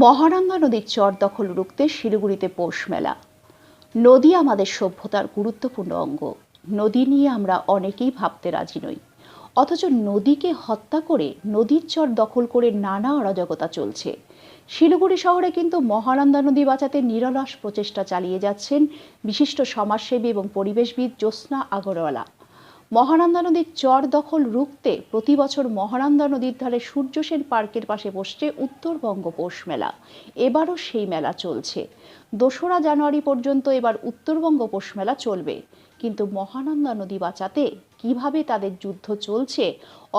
মহানন্দা নদীর চর দখল রুখতে শিলিগুড়িতে পৌষ মেলা। নদী আমাদের সভ্যতার গুরুত্বপূর্ণ অঙ্গ। নদী নিয়ে আমরা অনেকেই ভাবতে রাজি নই। অথচ নদীকে হত্যা করে নদীর চর দখল করে নানা অরাজকতা চলছে। শিলিগুড়ি শহরে কিন্তু মহানন্দা নদী বাঁচাতে নিরলস প্রচেষ্টা চালিয়ে যাচ্ছেন বিশিষ্ট সমাজসেবী এবং পরিবেশবিদ জ্যোৎস্না আগরওয়ালা। মহানন্দা নদীর চর দখল রুখতে প্রতি বছর মহানন্দা নদীর ধারে সূর্য সেন পার্কের পাশে বসছে উত্তরবঙ্গ পৌষ মেলা। এবারও সেই মেলা চলছে। দোসরা জানুয়ারি পর্যন্ত এবার উত্তরবঙ্গ পৌষ মেলা চলবে। কিন্তু মহানন্দা নদী বাঁচাতে কীভাবে তাদের যুদ্ধ চলছে,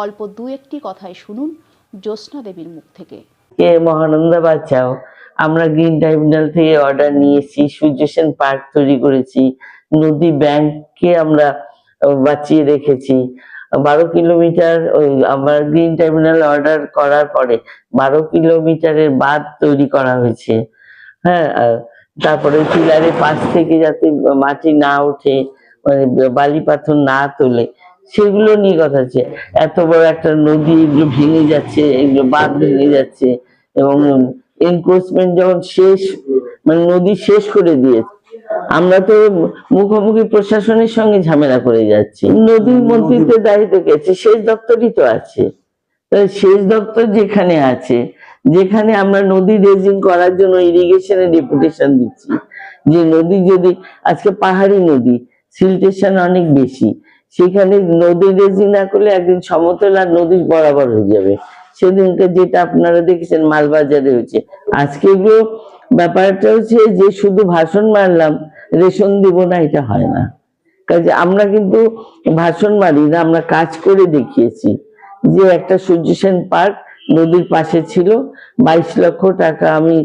অল্প দু একটি কথায় শুনুন জ্যোৎস্না দেবীর মুখ থেকে। কে মহানন্দা বাঁচাও? আমরা গ্রিন ট্রাইব্যুনাল থেকে অর্ডার নিয়েছি সূর্যসেন পার্ক তৈরি করেছি, নদী ব্যাংককে আমরা বাঁচিয়ে রেখেছি। বারো কিলোমিটার ওই আমার গ্রিন ট্রাইব্যুনাল অর্ডার করার পরে বারো কিলোমিটারের বাঁধ তৈরি করা হয়েছে। হ্যাঁ তারপরে পিলারের পাশ থেকে যাতে মাটি না ওঠে মানে বালি পাথর না তোলে, সেগুলো নিয়ে কথা আছে এত বড় একটা নদী এগুলো ভেঙে যাচ্ছে, এগুলো বাঁধ ভেঙে যাচ্ছে এবং এনক্রোচমেন্ট যখন শেষ মানে নদী শেষ করে দিয়েছে আমরা তো মুখোমুখি প্রশাসনের সঙ্গে ঝামেলা করে যাচ্ছি। নদীর মন্ত্রীত্বের দায়িত্ব আছে সেচ দপ্তরই তো আছে। সেচ দপ্তর যেখানে আছে যেখানে আমরা নদী রেজিং করার জন্য ইরিগেশনের ডেপুটেশন দিচ্ছি। যে নদী যদি আজকে পাহাড়ি নদী সিলটেশন অনেক বেশি। সেখানে নদী রেজিং না করলে একদিন সমতল আর নদী বরাবর হয়ে যাবে। সেদিনকে যেটা আপনারা দেখেছেন মালবাজারে হয়েছে। আজকে এগুলো ব্যাপারটা হচ্ছে যে শুধু ভাষণ মারলাম, রেশন দিব না, এটা হয় না। কাজে আমরা কিন্তু ভাষণ মারি না, আমরা কাজ করে দেখিয়েছি যে একটা সূর্য সেন পার্ক নদীর পাশে ছিল, বাইশ লক্ষ টাকা আমি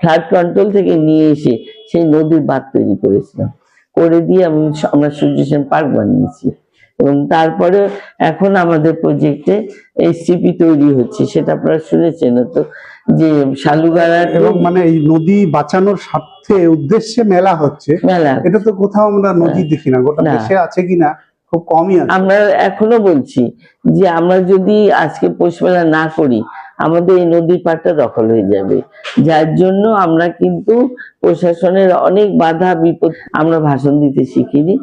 ফ্লাড কন্ট্রোল থেকে নিয়ে এসে সেই নদীর বাঁধ তৈরি করেছিলাম। করে দিয়ে আমি আমরা সূর্য সেন পার্ক বানিয়েছি। এবং তারপরে এখন আমাদের প্রজেক্টে এসসিপি তৈরি হচ্ছে সেটা আপনারা শুনেছেন তো যে শালুগাড়ার এবং মানে এই নদী বাঁচানোর স্বার্থে উদ্দেশ্যে মেলা হচ্ছে। মেলা। এটা তো কোথাও আমরা নদী দেখি না গোটা দেশে আছে কিনা খুব কমই আছে। আমরা এখনও বলছি যে আমরা যদি আজকে পৌষ মেলা না করি আমাদের এই নদীর পাড়টা দখল হয়ে যাবে। যার জন্য আমরা কিন্তু প্রশাসনের অনেক বাধা বিপদ আমরা ভাষণ দিতে শিখিনি।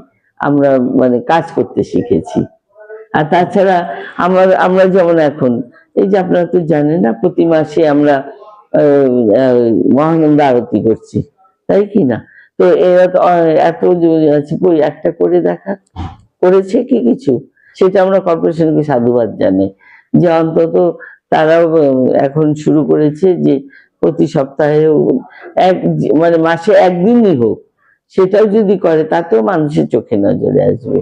আমরা মানে কাজ করতে শিখেছি। আর তাছাড়া আমরা আমরা যেমন এখন এই যে আপনারা তো জানেন না প্রতি মাসে আমরা আহ, আরতি করছি তাই কি না? তো এরা তো, এত আছে, কই একটা করে দেখা? করেছে কি কিছু? সেটা আমরা কর্পোরেশনকে সাধুবাদ জানাই। যে অন্তত তারাও এখন শুরু করেছে যে প্রতি সপ্তাহে এক মানে মাসে একদিনই হোক সেটাও যদি করে তাতেও মানুষের চোখে নজরে আসবে।